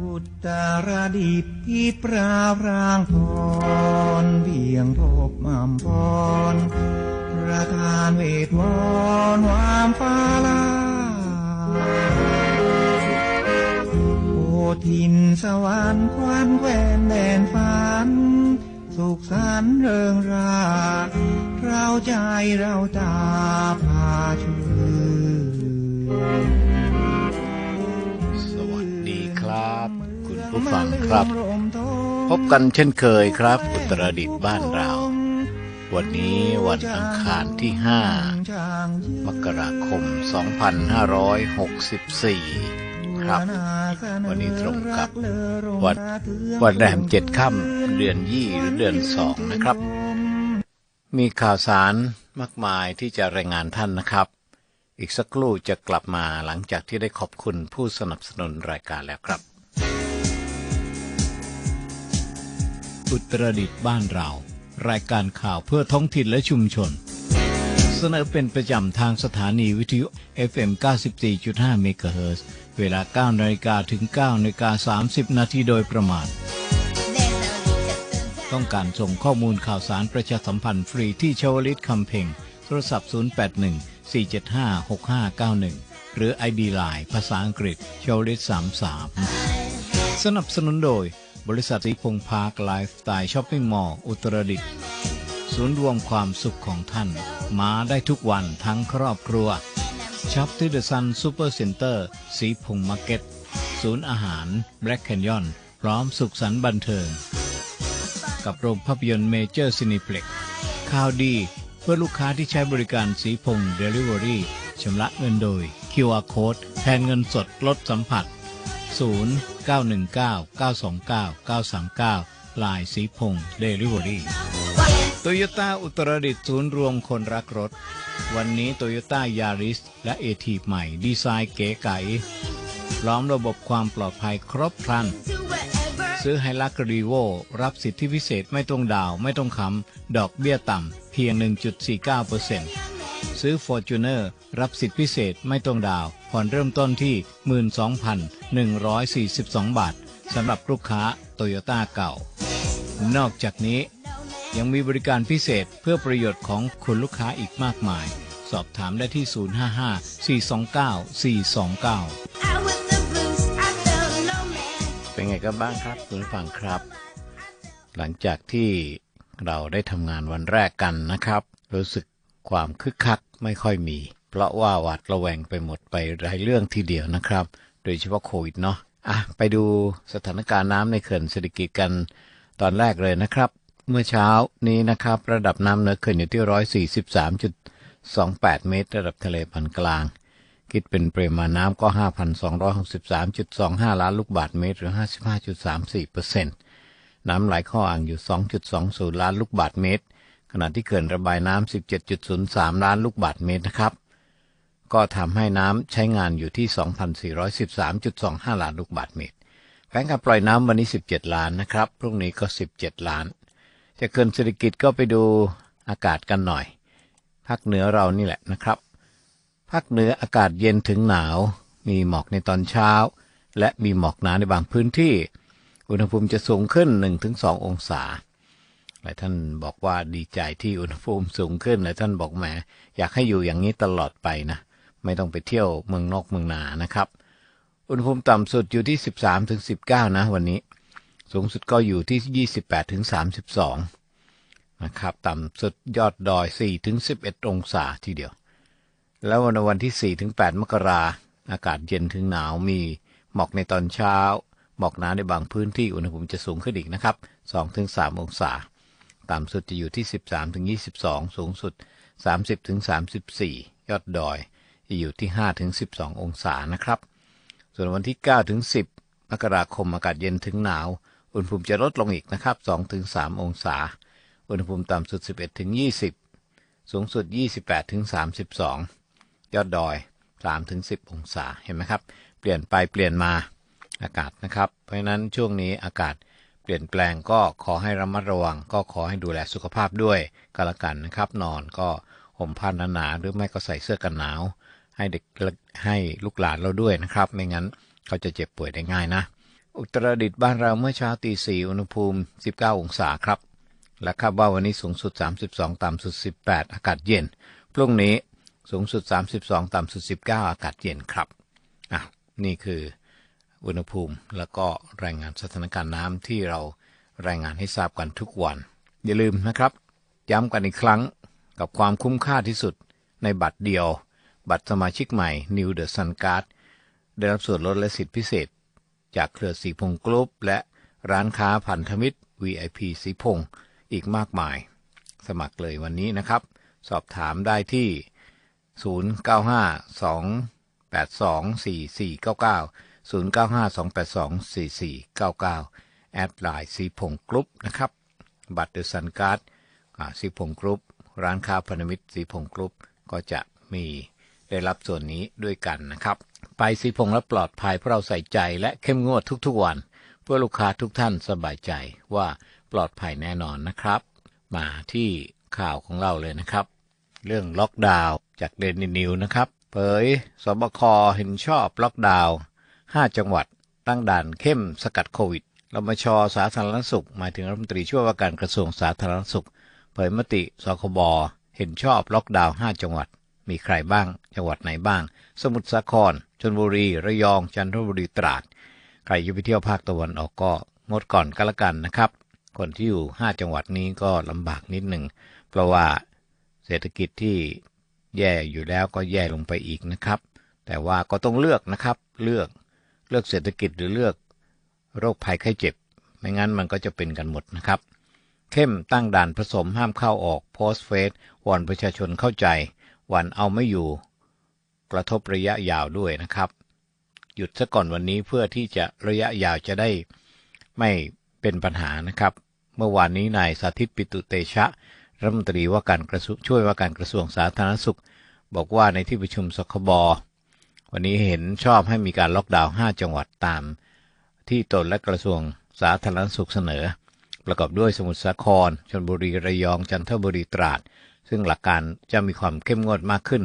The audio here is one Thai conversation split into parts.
อุตรดิตพิปรารางพรเพียงพบมามพรประทานเวทวอนวามฟ้าลาโอทินสวรรค์ควันแควนแดนฝัน สุขสันเริงราเราใจเราตาพาชื่น ผู้ฟังครับ พบกันเช่นเคยครับ อุตรดิตถ์บ้านเรา วันนี้วันอังคารที่ 5 มกราคม 2564 ครับ วันนี้ตรงกับวันวันแรมเจ็ดค่ำเดือนยี่หรือเดือนสองนะครับ มีข่าวสารมากมายที่จะรายงานท่านนะครับอีกสักครู่จะกลับมาหลังจากที่ได้ขอบคุณผู้สนับสนุนรายการแล้วครับ อุตรดิตถ์บ้านเรา รายการข่าวเพื่อท้องถิ่นและชุมชน เสนอเป็นประจำทางสถานีวิทยุ FM 94.5เมกะเฮิรตซ์เวลา 9นาฬิกาถึง9นาฬิกา30 นาทีโดยประมาณ ต้องการส่งข้อมูลข่าวสารประชาสัมพันธ์ฟรีที่ชาวลิตคำเพ่งโทรศัพท์ 081 475 6591 หรือ ID Line ภาษาอังกฤษชาวลิต33 สนับสนุนโดย บริษัทสีพงพาร์คไลฟ์สไตล์ช้อปปิ้งมอลล์อุตรดิตถ์ศูนย์รวมความสุขของท่าน มาได้ทุกวันทั้งครอบครัวช็อปที่เดอะซันซูเปอร์เซ็นเตอร์สีพงมาร์เก็ตศูนย์อาหารแบล็กแคนยอนพร้อมสุขสันต์บันเทิง กับโรงภาพยนตร์เมเจอร์ซินิเพล็กข่าวดีเพื่อลูกค้าที่ใช้บริการสีพงเดลิเวอรี่ชำระเงินโดย QR Code แทนเงินสดลดสัมผัส 0 9 1 9 9 2 9 9 3 9 ลายสีพงเดลิเวอรี่โตโยต้าอุตรดิตถ์ศูนย์รวมคนรักรถ วันนี้โตโยต้ายาริสและเอทีใหม่ ดีไซน์เก๋ไก๋พร้อมระบบความปลอดภัยครบครัน ซื้อไฮลักรีโวรับสิทธิพิเศษไม่ต้องดาวไม่ต้องคำดอกเบี้ยต่ำเพียง 1.49%ซื้อ Fortuner รับสิทธิพิเศษไม่ต้องดาวผ่อนเริ่มต้นที่ 12,142 บาทสำหรับลูกค้าโตโยต้าเก่า นอกจากนี้ยังมีบริการพิเศษเพื่อประโยชน์ของคุณลูกค้าอีกมากมาย สอบถามได้ที่ 055-429-429 เป็นไงกันบ้างครับคุณฟังครับ หลังจากที่เราได้ทำงานวันแรกกันนะครับ รู้สึกความคึกคักไม่ค่อยมี เพราะว่าหวาดระแวงไปหมดไปหลายเรื่องทีเดียวนะครับ โดยเฉพาะโควิดเนาะอะไปดูสถานการณ์น้ำในเขื่อนเศรษฐกิจกันตอนแรกเลยนะครับ เมื่อเช้านี้นะครับ ระดับน้ำเหนือเขื่อนอยู่ที่ 143.28 เมตร ระดับทะเลปานกลาง คิดเป็นปริมาณน้ำก็ 5,263.25 ล้านลูกบาศก์เมตร หรือ 55.34เปอร์เซ็นต์น้ำไหลเข้าอ่างอยู่ 2.20 ล้านลูกบาศก์เมตร ขณะที่เขื่อนระบายน้ำ17.03 ล้านลูกบาศก์เมตรนะครับ ก็ทำให้น้ำใช้งานอยู่ที่ 2,413.25 ล้านลูกบาศก์เมตร แผนการปล่อยน้ำวันนี้ 17 ล้านนะครับ พรุ่งนี้ก็ 17 ล้านจากเขื่อนเศรษฐกิจก็ไปดูอากาศกันหน่อย ภาคเหนือเรานี่แหละนะครับ ภาคเหนืออากาศเย็นถึงหนาว มีหมอกในตอนเช้า และมีหมอกหนาในบางพื้นที่ อุณหภูมิจะสูงขึ้น 1-2 องศาหลายท่านบอกว่าดีใจที่อุณหภูมิสูงขึ้นหลายท่านบอกแหมอยากให้อยู่อย่างนี้ตลอดไปนะ ไม่ต้องไปเที่ยวเมืองนอกเมืองนานะครับ อุณหภูมิต่ำสุดอยู่ที่ 13-19 นะวันนี้ สูงสุดก็อยู่ที่ 28-32 นะครับ ต่ำสุดยอดดอย 4-11 องศาทีเดียว แล้ววันวันที่ 4-8 มกราอากาศเย็นถึงหนาวมีหมอกในตอนเช้า หมอกหนาในบางพื้นที่อุณหภูมิจะสูงขึ้นอีกนะครับ 2-3 องศา ต่ำสุดจะอยู่ที่ 13-22 สูงสุด 30-34 ยอดดอย จะอยู่ที่ 5-12 องศานะครับ ส่วนวันที่ 9-10 มกราคมอากาศเย็นถึงหนาว อุณหภูมิจะลดลงอีกนะครับ 2-3 องศา อุณหภูมิต่ำสุด 11-20 สูงสุด 28-32 ยอดดอย 3-10 องศา เห็นไหมครับ เปลี่ยนไปเปลี่ยนมาอากาศนะครับ เพราะฉะนั้นช่วงนี้อากาศเปลี่ยนแปลงก็ขอให้ระมัดระวัง ก็ขอให้ดูแลสุขภาพด้วยก็แล้วกันนะครับ นอนก็ห่มผ้าหนาๆหรือไม่ก็ใส่เสื้อกันหนาว ให้เด็กให้ลูกหลานเราด้วยนะครับ ไม่งั้นเขาจะเจ็บป่วยได้ง่ายนะ อุตรดิตถ์บ้านเราเมื่อเช้าตีสี่อุณหภูมิ 19 องศาครับ และคาดว่าวันนี้สูงสุด 32 ต่ำสุด 18 อากาศเย็น พรุ่งนี้สูงสุด 32 ต่ำสุด 19 อากาศเย็นครับอะนี่คืออุณหภูมิแล้วก็รายงานสถานการณ์น้ำที่เรารายงานให้ทราบกันทุกวัน อย่าลืมนะครับ ย้ำกันอีกครั้งกับความคุ้มค่าที่สุดในบัตรเดียว บัตรสมาชิกใหม่ New The Sun Card ได้รับส่วนลดและสิทธิพิเศษ จากเครือสีพงกรุ๊ปและร้านค้าพันธมิตร VIP สีพงอีกมากมาย สมัครเลยวันนี้นะครับ สอบถามได้ที่ 0952824499 0952824499 แอดไลน์สีพงกรุ๊ปนะครับ บัตรเดอะซันการ์ดสีพงกรุ๊ปร้านค้าพันธมิตรสีพงกรุ๊ปก็จะมี ได้รับส่วนนี้ด้วยกันนะครับ ไปสีพงและปลอดภัยเพราะเราใส่ใจและเข้มงวดทุกๆวัน เพื่อลูกค้าทุกท่านสบายใจว่าปลอดภัยแน่นอนนะครับ มาที่ข่าวของเราเลยนะครับ เรื่องล็อกดาวน์จากเดนินิวนะครับเผยสบคเห็นชอบล็อกดาวน์5จังหวัดตั้งด่านเข้มสกัดโควิดรมชสาธารณสุข หมายถึงรัฐมนตรีช่วยว่าการกระทรวงสาธารณสุข เผยมติสคบเห็นชอบล็อกดาวน์5จังหวัด มีใครบ้าง จังหวัดไหนบ้าง สมุทรสาคร ชลบุรี ระยอง จันทบุรี ตราด ใครจะไปเที่ยวภาคตะวันออกก็งดก่อนก็แล้วกันนะครับ คนที่อยู่ 5 จังหวัดนี้ก็ลำบากนิดหนึ่ง เพราะว่าเศรษฐกิจที่แย่อยู่แล้วก็แย่ลงไปอีกนะครับ แต่ว่าก็ต้องเลือกนะครับ เลือก เลือกเศรษฐกิจหรือเลือก โรคภัยไข้เจ็บ ไม่งั้นมันก็จะเป็นกันหมดนะครับ เข้มตั้งด่านผสมห้ามเข้าออกโพสเฟซวอนประชาชนเข้าใจ หวันเอาไม่อยู่ กระทบระยะยาวด้วยนะครับ หยุดซะก่อนวันนี้เพื่อที่จะระยะยาวจะได้ไม่เป็นปัญหานะครับ เมื่อวานนี้นายสาธิตปิตุเตชะรัฐมนตรีว่าการกระทรวงช่วยว่าการกระทรวงสาธารณสุข บอกว่าในที่ประชุมสคบวันนี้เห็นชอบให้มีการล็อกดาวน์5จังหวัดตาม ที่ตนและกระทรวงสาธารณสุขเสนอ ประกอบด้วยสมุทรสาครชลบุรีระยองจันทบุรีตราด ซึ่งหลักการจะมีความเข้มงวดมากขึ้น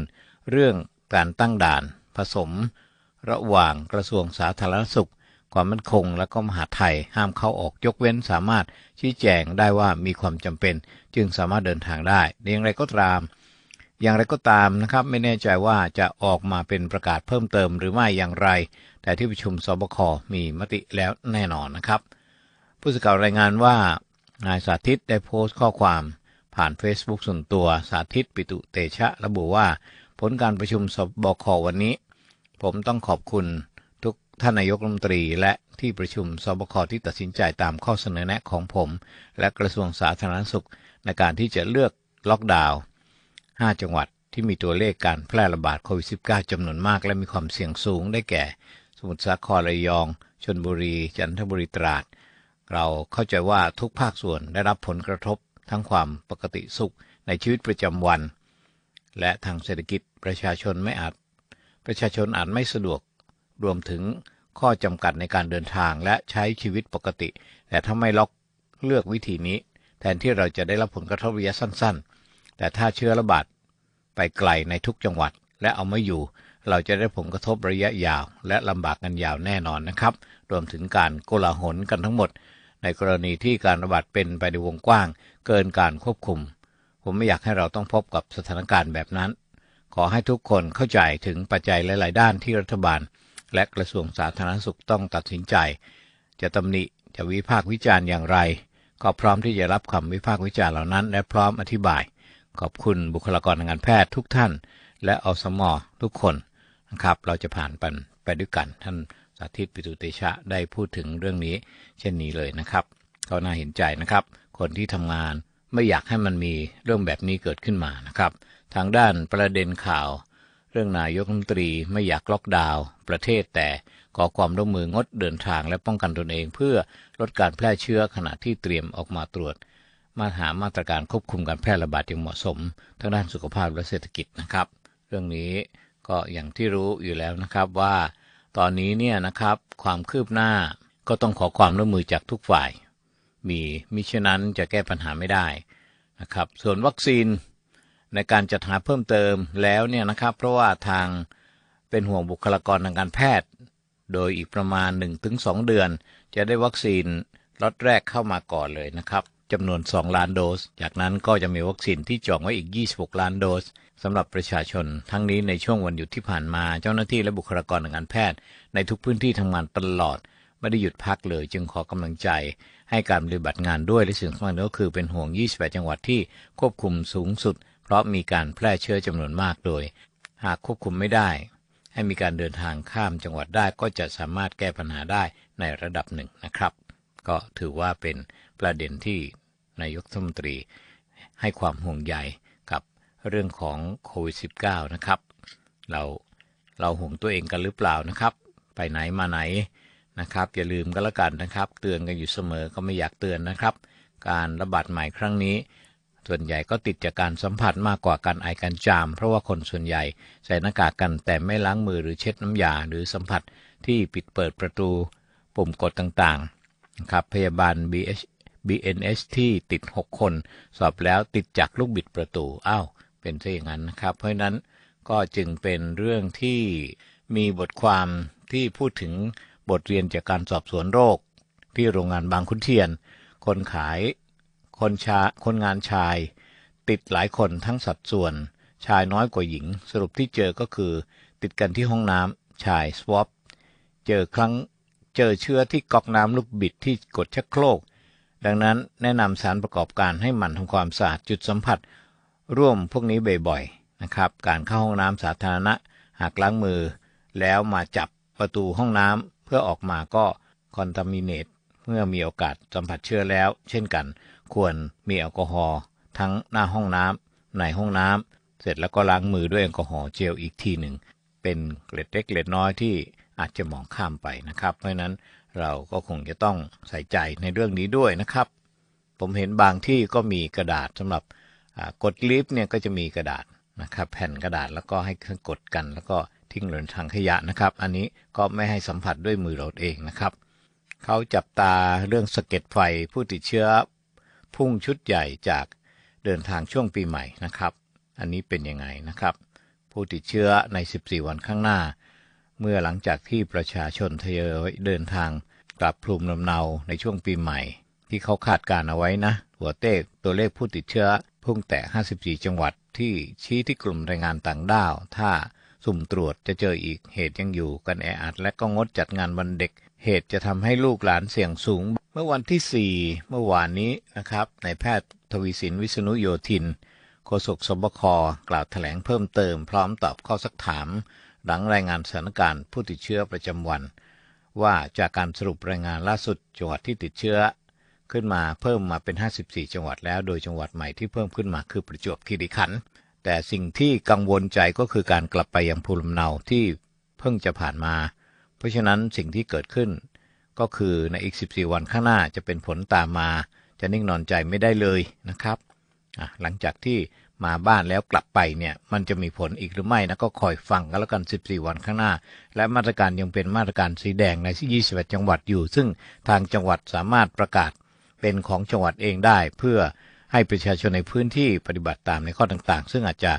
เรื่องการตั้งด่านผสม ระหว่างกระทรวงสาธารณสุข ความมั่นคง และก็มหาไทยห้ามเข้าออกยกเว้นสามารถชี้แจงได้ว่ามีความจำเป็น จึงสามารถเดินทางได้อย่างไรก็ตาม อย่างไรก็ตามนะครับ ไม่แน่ใจว่าจะออกมาเป็นประกาศเพิ่มเติมหรือไม่อย่างไร แต่ที่ประชุมสบคมีมติแล้วแน่นอนนะครับ ผู้สื่อข่าวรายงานว่านายสาธิตได้โพสต์ข้อความ ผ่าน Facebook ส่วนตัวสาธิตปิตุเตชะระบุว่า ผลการประชุมสบควันนี้ ผมต้องขอบคุณทุกท่านนายกรัฐมนตรี และที่ประชุมสบคที่ตัดสินใจตามข้อเสนอแนะของผม และกระทรวงสาธารณสุข ในการที่จะเลือกล็อกดาวน์5จังหวัดที่มีตัวเลขการแพร่ระบาดโควิด -19 จำนวนมากและมีความเสี่ยงสูงได้แก่ สมุทรสาครระยองชนบุรี จันทบุรีตราด เราเข้าใจว่าทุกภาคส่วนได้รับผลกระทบ ทั้งความปกติสุขในชีวิตประจำวัน และทางเศรษฐกิจประชาชนไม่อาจ ประชาชนอาจไม่สะดวก รวมถึงข้อจำกัดในการเดินทางและใช้ชีวิตปกติ แต่ถ้าไม่ล็อกเลือกวิธีนี้ แทนที่เราจะได้รับผลกระทบระยะสั้น ๆ แต่ถ้าเชื้อระบาดไปไกลในทุกจังหวัด และเอาไม่อยู่ เราจะได้ผลกระทบระยะยาว และลำบากกันยาวแน่นอนนะครับ รวมถึงการโกลาหลกันทั้งหมด ในกรณีที่การระบาดเป็นไปในวงกว้าง เกินการควบคุม ผมไม่อยากให้เราต้องพบกับสถานการณ์แบบนั้น ขอให้ทุกคนเข้าใจถึงปัจจัยหลาย ๆ ด้านที่รัฐบาล และกระทรวงสาธารณสุขต้องตัดสินใจ จะตำหนิจะวิพากษ์วิจารณ์อย่างไร ก็พร้อมที่จะรับคำวิพากษ์วิจารณ์เหล่านั้น และพร้อมอธิบาย ขอบคุณบุคลากรทางการแพทย์ทุกท่าน และอสมอทุกคนนะครับ เราจะผ่านไปไปด้วยกันท่าน สาธิตปิตุเตชะได้พูดถึงเรื่องนี้ เช่นนี้เลยนะครับ ก็น่าเห็นใจนะครับ คนที่ทำงานไม่อยากให้มันมีเรื่องแบบนี้เกิดขึ้นมานะครับ ทางด้านประเด็นข่าว เรื่องนายกรัฐมนตรีไม่อยากล็อกดาวน์ประเทศแต่ขอความร่วมมืองดเดินทางและป้องกันตนเอง เพื่อลดการแพร่เชื้อขณะที่เตรียมออกมาตรวจ มาหามาตรการควบคุมการแพร่ระบาดอย่างเหมาะสมทางด้านสุขภาพและเศรษฐกิจนะครับ เรื่องนี้ก็อย่างที่รู้อยู่แล้วนะครับว่า ตอนนี้เนี่ยนะครับความคืบหน้าก็ต้องขอความร่วมมือจากทุกฝ่าย มีมิฉะนั้นจะแก้ปัญหาไม่ได้นะครับส่วนวัคซีนในการจัดหาเพิ่มเติมแล้วเนี่ยนะครับ เพราะว่าทางเป็นห่วงบุคลากรทางการแพทย์ โดยอีกประมาณ 1-2 เดือน จะได้วัคซีนล็อตแรกเข้ามาก่อนเลยนะครับจำนวน 2 ล้านโดส จากนั้นก็จะมีวัคซีนที่จองไว้อีก 26 ล้านโดส สำหรับประชาชน ทั้งนี้ในช่วงวันหยุดที่ผ่านมาเจ้าหน้าที่และบุคลากรทางการแพทย์ ในทุกพื้นที่ทำงานตลอด ไม่ได้หยุดพักเลย จึงขอกำลังใจ ให้การปฏิบัติงานด้วยและสิ่งสำคัญก็คือเป็นห่วง 28 จังหวัดที่ควบคุมสูงสุด เพราะมีการแพร่เชื้อจำนวนมากโดย หากควบคุมไม่ได้ ให้มีการเดินทางข้ามจังหวัดได้ก็จะสามารถแก้ปัญหาได้ในระดับหนึ่งนะครับ ก็ถือว่าเป็นประเด็นที่นายกรัฐมนตรีให้ความห่วงใย เรื่องของโควิด -19 นะครับ เราเราห่วงตัวเองกันหรือเปล่านะครับ ไปไหนมาไหนนะครับ อย่าลืมก็แล้วกันนะครับ เตือนกันอยู่เสมอก็ไม่อยากเตือนนะครับ การระบาดใหม่ครั้งนี้ ส่วนใหญ่ก็ติดจากการสัมผัสมากกว่าการไอการจาม เพราะว่าคนส่วนใหญ่ใส่หน้ากากกันแต่ไม่ล้างมือหรือเช็ดน้ำยา หรือสัมผัสที่ปิดเปิดประตูปุ่มกดต่างๆนะครับพยาบาล BH BNS ที่ติด 6 คน สอบแล้วติดจากลูกบิดประตูอ้าว เป็นซะอย่างนั้นนะครับ เพราะฉะนั้นก็จึงเป็นเรื่องที่มีบทความที่พูดถึงบทเรียนจากการสอบสวนโรค ที่โรงงานบางขุนเทียน คนขาย คนชาคนงานชาย ติดหลายคนทั้งสัดส่วน ชายน้อยกว่าหญิง สรุปที่เจอก็คือ ติดกันที่ห้องน้ำชายสวอปเจอครั้งเจอเชื้อที่กอกน้ำลูกบิดที่กดชักโครกดังนั้นแนะนำสารประกอบการให้หมั่นทำความสะอาดจุดสัมผัส ร่วมพวกนี้บ่อยๆนะครับ การเข้าห้องน้ำสาธารณะ หากล้างมือ แล้วมาจับประตูห้องน้ำเพื่อออกมาก็คอนตามิเนตเมื่อมีโอกาสสัมผัสเชื้อแล้ว เช่นกัน ควรมีแอลกอฮอล์ทั้งหน้าห้องน้ำในห้องน้ำเสร็จแล้วก็ล้างมือด้วยแอลกอฮอล์เจลอีกทีหนึ่งเป็นเกล็ดเล็กเกล็ดน้อยที่อาจจะมองข้ามไปนะครับ เพราะฉะนั้นเราก็คงจะต้องใส่ใจในเรื่องนี้ด้วยนะครับ ผมเห็นบางที่ก็มีกระดาษสำหรับ กดลิฟต์เนี่ยก็จะมีกระดาษนะครับแผ่นกระดาษแล้วก็ให้เครื่องกดกัน แล้วก็ทิ้งลงถังขยะนะครับ อันนี้ก็ไม่ให้สัมผัสด้วยมือเราเองนะครับเขาจับตาเรื่องสะเก็ดไฟผู้ติดเชื้อ พุ่งชุดใหญ่จากเดินทางช่วงปีใหม่นะครับ อันนี้เป็นยังไงนะครับ ผู้ติดเชื้อใน 14 วันข้างหน้า เมื่อหลังจากที่ประชาชนทยอยเดินทางกลับภูมิลำเนาในช่วงปีใหม่ ที่เขาคาดการเอาไว้นะ หัวเต้ตัวเลขผู้ติดเชื้อ พุ่งแต่ 54 จังหวัดที่ชี้ที่กลุ่มแรงงานต่างด้าว ถ้าสุ่มตรวจจะเจออีกเหตุยังอยู่กันแออัดและก็งดจัดงานวันเด็ก เหตุจะทำให้ลูกหลานเสี่ยงสูง เมื่อวันที่ 4 เมื่อวานนี้นะครับในแพทย์ทวีสินวิษณุโยธินโฆษกสบคกล่าวแถลงเพิ่มเติมพร้อมตอบข้อสักถาม หลังรายงานสถานการณ์ผู้ติดเชื้อประจำวัน ว่าจากการสรุปรายงานล่าสุดจังหวัดที่ติดเชื้อ ขึ้นมาเพิ่มมาเป็น 54 จังหวัดแล้ว โดยจังหวัดใหม่ที่เพิ่มขึ้นมาคือประจวบคีรีขันธ์แต่สิ่งที่กังวลใจก็คือการกลับไปยังภูมิลำเนาที่เพิ่งจะผ่านมา เพราะฉะนั้นสิ่งที่เกิดขึ้น ก็คือในอีก 14 วันข้างหน้าจะเป็นผลตามมา จะนิ่งนอนใจไม่ได้เลยนะครับหลังจากที่มาบ้านแล้วกลับไปเนี่ยมันจะมีผลอีกหรือไม่นะก็คอยฟังกันแล้วกัน 14 วันข้างหน้า และมาตรการยังเป็นมาตรการสีแดงในที่21 จังหวัดอยู่ ซึ่งทางจังหวัดสามารถประกาศ เป็นของจังหวัดเองได้ เพื่อให้ประชาชนในพื้นที่ปฏิบัติตามในข้อต่างๆ ซึ่งอาจจะ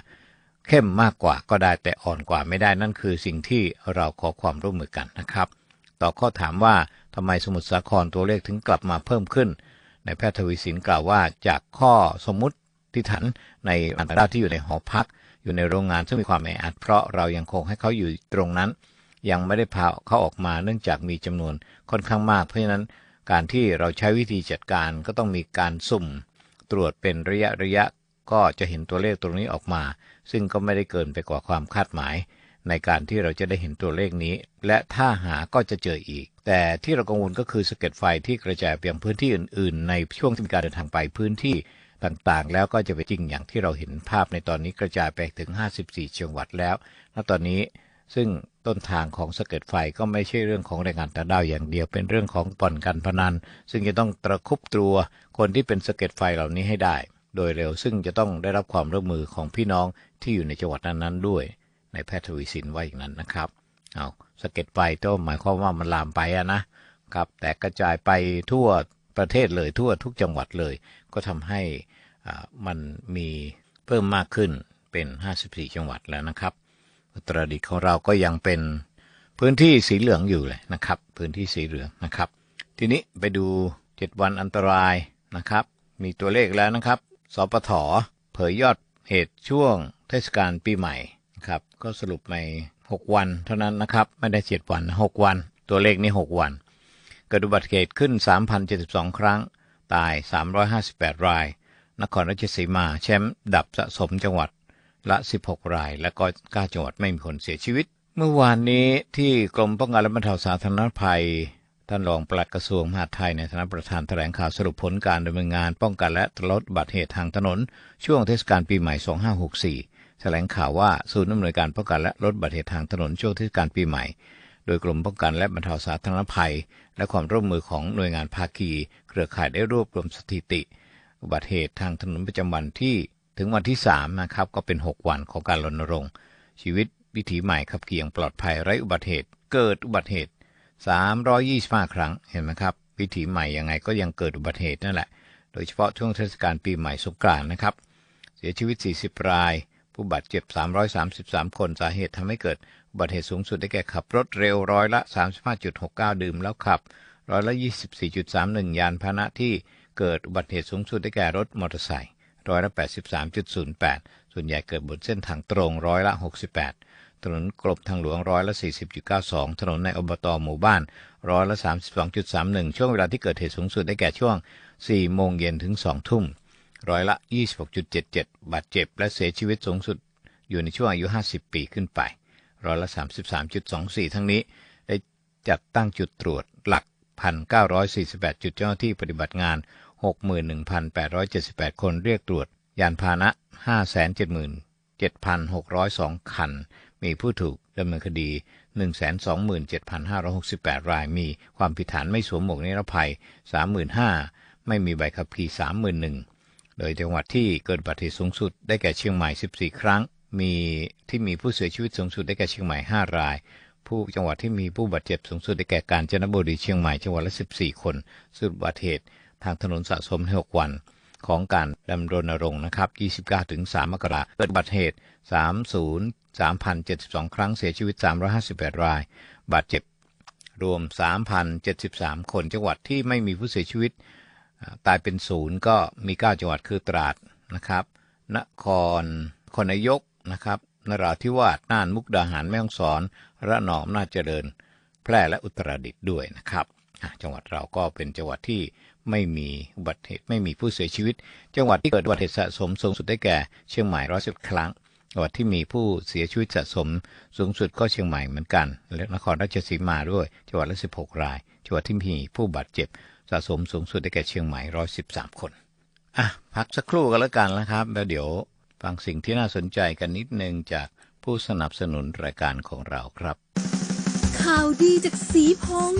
เข้มมากกว่าก็ได้แต่อ่อนกว่าไม่ได้นั่นคือสิ่งที่เราขอความร่วมมือกันนะครับ ต่อข้อถามว่าทำไมสมุทรสาครตัวเลขถึงกลับมาเพิ่มขึ้น ในแพทย์ทวีสินกล่าวว่าจากข้อสมมติที่ฐานในอันตราที่อยู่ในหอพัก อยู่ในโรงงานซึ่งมีความแออัดเพราะเรายังคงให้เขาอยู่ตรงนั้น ยังไม่ได้พาเขาออกมาเนื่องจากมีจำนวนค่อนข้างมาก เพราะฉะนั้น การที่เราใช้วิธีจัดการก็ต้องมีการสุ่มตรวจเป็นระยะระยะ ก็จะเห็นตัวเลขตรงนี้ออกมา ซึ่งก็ไม่ได้เกินไปกว่าความคาดหมาย ในการที่เราจะได้เห็นตัวเลขนี้ และถ้าหาก็จะเจออีก แต่ที่เรากังวลก็คือสะเก็ดไฟที่กระจายไปยังพื้นที่อื่น ๆ ในช่วงที่มีการเดินทางไปพื้นที่ต่างๆ แล้วก็จะไปจริงอย่างที่เราเห็นภาพในตอนนี้กระจายไปถึง 54 จังหวัดแล้วและตอนนี้ ซึ่งต้นทางของสะเก็ดไฟก็ไม่ใช่เรื่องของแรงงานต่างด้าวอย่างเดียว เป็นเรื่องของบ่อนการพนัน ซึ่งจะต้องตระคุบตัวคนที่เป็นสะเก็ดไฟเหล่านี้ให้ได้ โดยเร็วซึ่งจะต้องได้รับความร่วมมือของพี่น้องที่อยู่ในจังหวัดนั้นๆด้วย ในแพทย์ทวีสินว่าอย่างนั้นนะครับเอาสะเก็ดไฟก็หมายความว่ามันลามไปอะนะครับแต่กระจายไปทั่วประเทศเลยทั่วทุกจังหวัดเลย ก็ทำให้มันมีเพิ่มมากขึ้นเป็น 54 จังหวัดแล้วนะครับ อุตรดิตถ์ของเราก็ยังเป็นพื้นที่สีเหลืองอยู่เลยนะครับ พื้นที่สีเหลืองนะครับ ทีนี้ไปดู 7 วันอันตรายนะครับ มีตัวเลขแล้วนะครับสปทเผยยอดเหตุช่วงเทศกาลปีใหม่นะครับก็สรุปใน6วันเท่านั้นนะครับไม่ได้ 7 วัน 6 วัน ตัวเลขนี้ 6 วันเกิดอุบัติเหตุขึ้น 3,072 ครั้ง ตาย 358 ราย นครราชสีมาแชมป์ดับสะสมจังหวัด ละ 16 ราย และก็ 9 จังหวัดไม่มีคนเสียชีวิต เมื่อวานนี้ที่กรมป้องกันและบรรเทาสาธารณภัย ท่านรองปลัดกระทรวงมหาดไทยในฐานะประธานแถลงข่าวสรุปผลการดำเนินงานป้องกันและลดอุบัติเหตุทางถนน ช่วงเทศกาลปีใหม่ 2564 แถลงข่าวว่าศูนย์อำนวยการป้องกันและลดอุบัติเหตุทางถนนช่วงเทศกาลปีใหม่โดยกรมป้องกันและบรรเทาสาธารณภัย และความร่วมมือของหน่วยงานภาคี เครือข่ายได้รวบรวมสถิติ อุบัติเหตุทางถนนประจำวันที่ ถึงวันที่3นะครับก็เป็น 6 วันของการรณรงค์ ชีวิตวิถีใหม่ขับขี่ยงปลอดภัยไร้อุบัติเหตุ เกิดอุบัติเหตุ 325 ครั้งเห็นไหมครับ วิถีใหม่ยังไงก็ยังเกิดอุบัติเหตุนั่นแหละ โดยเฉพาะช่วงเทศกาลปีใหม่สงกรานต์นะครับ เสียชีวิต 40 ราย ผู้บาดเจ็บ 333 คนสาเหตุทำให้เกิดอุบัติเหตุสูงสุดได้แก่ขับรถเร็วร้อยละ 35.69 ดื่มแล้วขับร้อยละ 24.31 ยานพาหนะที่เกิดอุบัติเหตุสูงสุดได้แก่รถมอเตอร์ไซค์ ร้อยละ 83.08 ส่วนใหญ่เกิดบนเส้นทางตรงร้อยละ 68 ถนนกรบทางหลวงร้อยละ 40.92 ถนนในอบตหมู่บ้านร้อยละ 32.31 ช่วงเวลาที่เกิดเหตุสูงสุดได้แก่ช่วง 4 โมงเย็นถึง 2 ทุ่ม ร้อยละ 26.77 บาดเจ็บและเสียชีวิตสูงสุด อยู่ในช่วงอายุ 50 ปีขึ้นไป ร้อยละ 33.24 ทั้งนี้ ได้จัดตั้งจุดตรวจหลัก 1,948 จุดเจ้าหน้าที่ปฏิบัติงาน 61,878 คนเรียกตรวจ ยานพาหนะ 577,602 คัน มีผู้ถูกดำเนินคดี 127,568 ราย มีความผิดฐานไม่สวมหมวกนิรภัย 35,000 ไม่มีใบขับขี่ 31,000 โดยจังหวัดที่เกิดอุบัติเหตุสูงสุดได้แก่เชียงใหม่ 14 ครั้ง มีที่มีผู้เสียชีวิตสูงสุดได้แก่เชียงใหม่ 5 ราย ผู้จังหวัดที่มีผู้บาดเจ็บสูงสุดได้แก่กาญจนบุรีเชียงใหม่จังหวัดละ 14 คนสุดบัติเหตุทางถนนสะสมใน6วันของการดำรณรงค์นะครับ 29 ถึง 3 มกราคมเกิดอุบัติเหตุ 30 3,072 ครั้งเสียชีวิต 358 ราย บาดเจ็บ รวม 3,073 คนจังหวัดที่ไม่มีผู้เสียชีวิต ตายเป็นศูนย์ก็มี 9 จังหวัดคือตราดนะครับ นครคนายกนะครับ นราธิวาสน่านมุกดาหารแม่ฮ่องสอน ระนองอำนาเจริญ แพร่และอุตรดิตถ์ด้วยนะครับจังหวัดเราก็เป็นจังหวัดที่ไม่มีอุบัติเหตุไม่มีผู้เสียชีวิต จังหวัดที่เกิดอุบัติเหตุสะสมสูงสุดได้แก่เชียงใหม่ร้อยสิบครั้งจังหวัดที่มีผู้เสียชีวิตสะสมสูงสุดก็เชียงใหม่เหมือนกัน และนครราชสีมาด้วย จังหวัดละสิบหกราย จังหวัดที่มีผู้บาดเจ็บสะสมสูงสุดได้แก่เชียงใหม่ร้อยสิบสามคนอะพักสักครู่กันแล้วกันนะครับแล้วเดี๋ยว ฟังสิ่งที่น่าสนใจกันนิดนึงจากผู้สนับสนุนรายการของเราครับ ข่าวดีจากสีพอง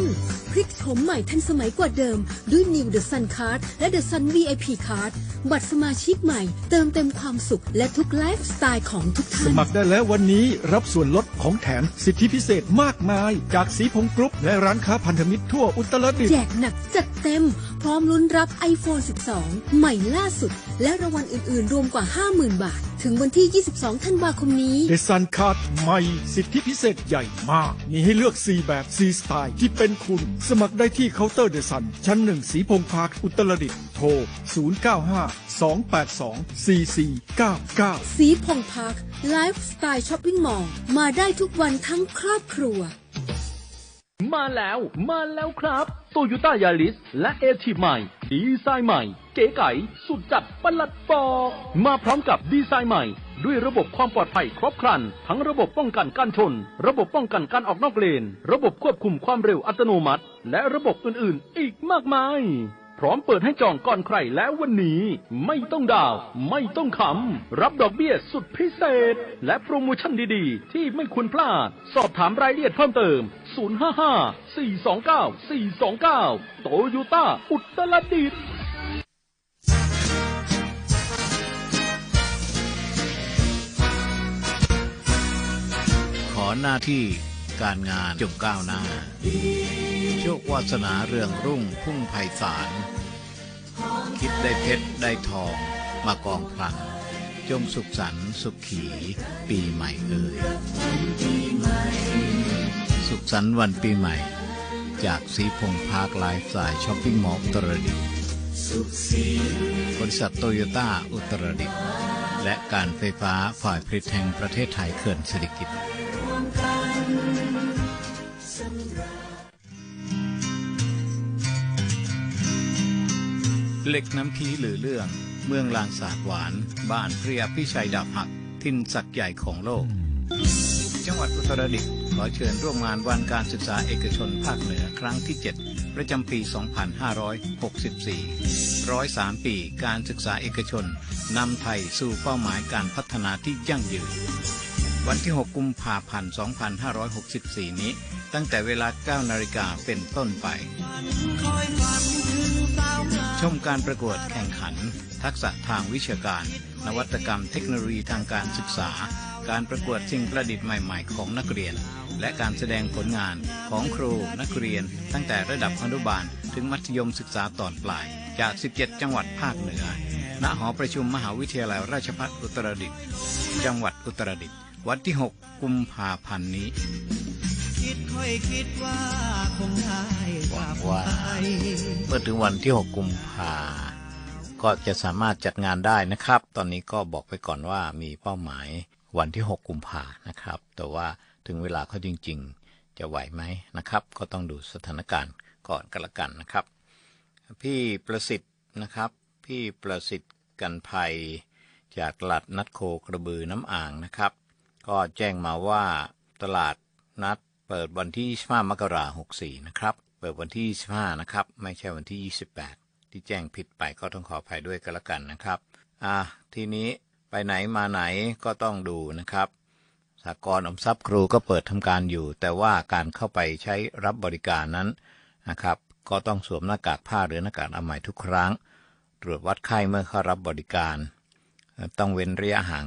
พริกโฉมใหม่ทันสมัยกว่าเดิม ด้วย New The Sun Card และ The Sun VIP Card บัตรสมาชิกใหม่ เติมเต็มความสุขและทุกไลฟ์สไตล์ของทุกสท่านมัครได้แล้ววันนี้รับส่วนลดของแถมสิทธิพิเศษมากมาย จากสีพงกรุ๊ปและร้านค้าพันธมิตรทั่วอุตรดิตถ์แจกหนักจัดเต็มพ ร้อมลุ้นรับ iPhone 12 ใหม่ล่าสุด และรางวัลอื่น ๆ รวมกว่า 50,000 บาท ถึงวันที่ 22 ธันวาคมนี้ เดซันคาร์ดใหม่ สิทธิพิเศษใหญ่มาก มีให้เลือก 4 แบบ 4 สไตล์ ที่เป็นคุณ สมัครได้ที่เคาน์เตอร์เดซัน ชั้นหนึ่งสีพงพาร์คอุตรดิตถ์โทร 095-282-4499 สีพงพาร์คไลฟ์สไตล์ช้อปปิ้งมอลล์มาได้ทุกวันทั้งครอบครัว มาแล้ว มาแล้วครับโตโยต้ายาริสและเอทีใหม่ ดีไซน์ใหม่ เก๋ไก๋สุดจัดประหลัดบอก มาพร้อมกับดีไซน์ใหม่ ด้วยระบบความปลอดภัยครบครัน ทั้งระบบป้องกันการชน ระบบป้องกันการออกนอกเลน ระบบควบคุมความเร็วอัตโนมัติ และระบบอื่น ๆ อีกมากมาย พร้อมเปิดให้จองก่อนใครแล้ววันนี้ ไม่ต้องดาว ไม่ต้องขำ รับดอกเบี้ยสุดพิเศษ และโปรโมชั่นดีๆ ที่ไม่ควรพลาด สอบถามรายละเอียดเพิ่มเติม 055 429 429 โตโยต้าอุตรดิตถ์ขอหน้าที่การงานจงก้าวหน้า ชควาสนาเรืองรุ่งพุ่งไพศาล คิดได้เพชรได้ทองมากองพลัง จงสุขสันต์สุขขีปีใหม่เอ่ยสุขสันต์วันปีใหม่ จากสีพงพาร์คไลฟ์สไตล์ช้อปปิ้งมอลล์อุตรดิตถ์บริษัทโตโยต้าอุตรดิตถ์และการไฟฟ้าฝ่ายผลิตแห่งประเทศไทยเขื่อนสิริกิติ์ เหล็กน้ำพีหรือเรื่อง เมืองลางสาดหวาน บ้านเพียพิชัยดาบหัก ทินศักใหญ่ของโลก จังหวัดอุตรดิตถ์ขอเชิญร่วมงานวันการศึกษาเอกชนภาคเหนือครั้งที่ 7 ประจำปี 2564 103ปีการศึกษาเอกชนนำไทยสู่เป้าหมายการพัฒนาที่ยั่งยืน วันที่ 6 กุมภาพันธ์ 2564 นี้ ตั้งแต่เวลา 9 นาฬิกาเป็นต้นไป ชมการประกวดแข่งขัน ทักษะทางวิชาการ นวัตกรรมเทคโนโลยีทางการศึกษา การประกวดสิ่งประดิษฐ์ใหม่ ๆ ของนักเรียน และการแสดงผลงานของครูนักเรียน ตั้งแต่ระดับอนุบาล ถึงมัธยมศึกษาตอนปลาย จาก 17 จังหวัดภาคเหนือ ณ หอประชุมมหาวิทยาลัยราชภัฏอุตรดิตถ์ จังหวัดอุตรดิตถ์ วันที่ 6 กุมภาพันธ์นี้ คิดค่อยคิดว่าคงได้หวังว่าเมื่อถึงวันที่ 6 กุมภาก็จะสามารถจัดงานได้นะครับ ตอนนี้ก็บอกไปก่อนว่ามีเป้าหมายวันที่ 6 กุมภานะครับ แต่ว่าถึงเวลาเขาจริง ๆ จะไหวไหมนะครับ ก็ต้องดูสถานการณ์ก่อนกันละกันนะครับ พี่ประสิทธิ์นะครับ พี่ประสิทธิ์กันภัย จากตลาดนัดโคกระบือน้ำอ่างนะครับ ก็แจ้งมาว่าตลาดนัด เปิดวันที่ 25 มกราคม64 นะครับ เปิดวันที่ 25 นะครับ ไม่ใช่วันที่ 28 ที่แจ้งผิดไปก็ต้องขออภัยด้วยกันละกันนะครับ อะทีนี้ไปไหนมาไหนก็ต้องดูนะครับสากลอมทรัพย์ครูก็เปิดทำการอยู่ แต่ว่าการเข้าไปใช้รับบริการนั้นนะครับ ก็ต้องสวมหน้ากากผ้าหรือหน้ากากอนามัยทุกครั้ง ตรวจวัดไข้เมื่อเข้ารับบริการ ต้องเว้นระยะห่าง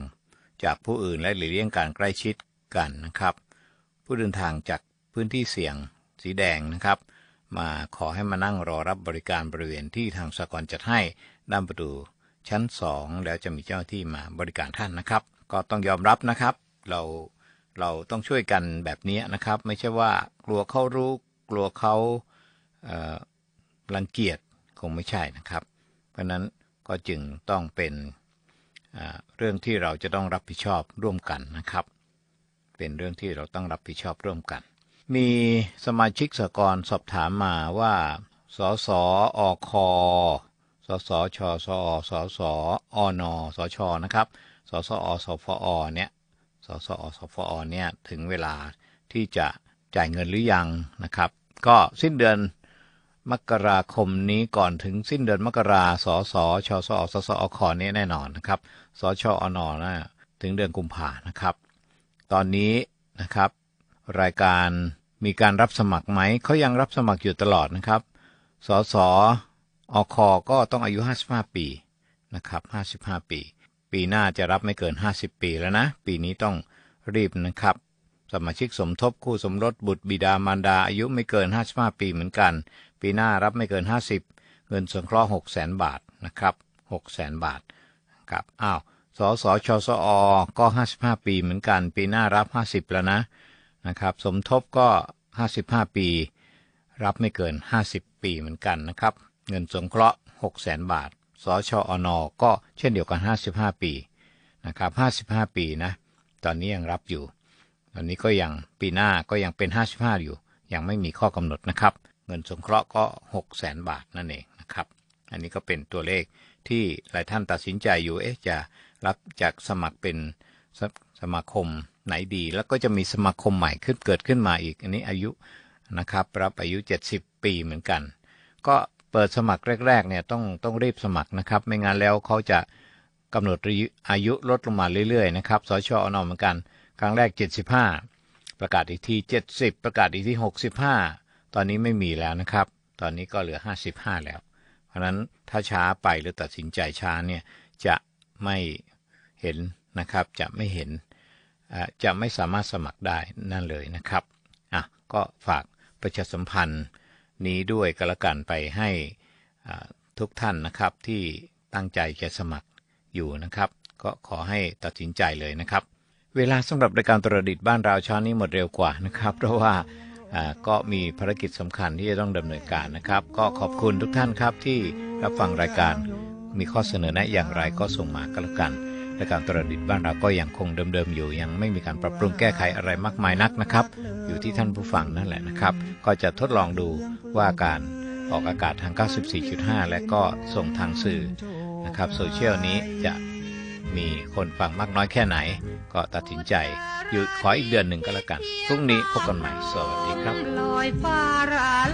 จากผู้อื่นและหลีกเลี่ยงการใกล้ชิดกันนะครับ ผู้เดินทางจากพื้นที่เสี่ยงสีแดงนะครับ มาขอให้มานั่งรอรับบริการบริเวณที่ทางสากลจัดให้ด้านประตูชั้น 2 แล้วจะมีเจ้าหน้าที่มาบริการท่านนะครับ ก็ต้องยอมรับนะครับ เราเราต้องช่วยกันแบบนี้นะครับ ไม่ใช่ว่ากลัวเขารู้กลัวเขาเรังเกียจคงไม่ใช่นะครับ เพราะนั้นก็จึงต้องเป็นเรื่องที่เราจะต้องรับผิดชอบร่วมกันนะครับ เป็นเรื่องที่เราต้องรับผิดชอบร่วมกัน มีสมาชิกสกรสอบถามมาว่า สสอคสสชสอสสอนสชนะครับ สสอสฟอเนี่ยสสอสฟอเนี่ยถึงเวลาที่จะจ่ายเงินหรือยังนะครับ ก็สิ้นเดือนมกราคมนี้ก่อนถึงสิ้นเดือนมกราสสชสอสสอคเนี่ยแน่นอนนะครับ สชอนนะถึงเดือนกุมภานะครับ ตอนนี้นะครับ รายการมีการรับสมัครไหมเขายังรับสมัครอยู่ตลอดนะครับสสอคก็ต้องอายุ 55 ปีนะครับ55 ปี ปีหน้าจะรับไม่เกิน 50 ปีแล้วนะ ปีนี้ต้องรีบนะครับ สมาชิกสมทบคู่สมรสบุตรบิดามารดาอายุไม่เกิน 55 ปีเหมือนกัน ปีหน้ารับไม่เกิน 50 เงินสงเคราะห์6 0 0 0 0 0 บาทนะครับ6 0 0 0 0บาทครับอ้าว สสชสอก็ 55 ปีเหมือนกัน ปีหน้ารับ 50 แล้วนะนะครับ สมทบก็ 55 ปี รับไม่เกิน 50 ปีเหมือนกันนะครับ เงินสงเคราะห์ 6 0 0 0 0 0 บาท สชอนอก็เช่นเดียวกัน 55 ปีนะครับ 55 ปีนะ ตอนนี้ยังรับอยู่ ตอนนี้ก็ยังปีหน้าก็ยังเป็น 55 อยู่ ยังไม่มีข้อกำหนดนะครับ เงินสงเคราะห์ก็ 6 0 0 0 0 0 บาทนั่นเองนะครับ อันนี้ก็เป็นตัวเลขที่หลายท่านตัดสินใจอยู่ เอ๊ะจะ รับจากสมัครเป็นสสมาคมไหนดี แล้วก็จะมีสมาคมใหม่ขึ้นเกิดขึ้นมาอีก อันนี้อายุนะครับรับอายุ 70 ปีเหมือนกัน ก็เปิดสมัครแรกๆเนี่ยต้องต้องรีบสมัครนะครับ ไม่งั้นแล้วเขาจะกำหนดอายุลดลงมาเรื่อยๆนะครับสชอนอเหมือนกัน ครั้งแรก 75 ประกาศอีกที 70 ประกาศอีกที่65 ตอนนี้ไม่มีแล้วนะครับ ตอนนี้ก็เหลือ 55 แล้ว เพราะนั้นถ้าช้าไปหรือตัดสินใจช้าเนี่ยจะไม่ เห็นนะครับจะไม่เห็นจะไม่สามารถสมัครได้นั่นเลยนะครับอะก็ฝากประชาสัมพันธ์นี้ด้วยกละกันไปให้ทุกท่านนะครับที่ตั้งใจจะสมัครอยู่นะครับ ก็ขอให้ตัดสินใจเลยนะครับ เวลาสำหรับรายการตรดิตบ้านเราเช้านี้หมดเร็วกว่านะครับ เพราะว่าอ่าก็มีภารกิจสำคัญที่จะต้องดำเนินการนะครับ ก็ขอบคุณทุกท่านครับที่รับฟังรายการมีข้อเสนอแนะอย่างไรก็ส่งมาก็แล้วกัน รายการตรดิตบ้านเราก็ยังคงเดิมๆอยู่ ยังไม่มีการปรับปรุงแก้ไขอะไรมากมายนักนะครับ อยู่ที่ท่านผู้ฟังนั่นแหละนะครับ ก็จะทดลองดูว่าการออกอากาศทาง 94.5 และก็ส่งทางสื่อนะครับโซเชียลนี้จะมีคนฟังมากน้อยแค่ไหน ก็ตัดสินใจ อยู่ขออีกเดือนหนึ่งก็แล้วกัน พรุ่งนี้พบกันใหม่ สวัสดีครับลอยฟ้าราล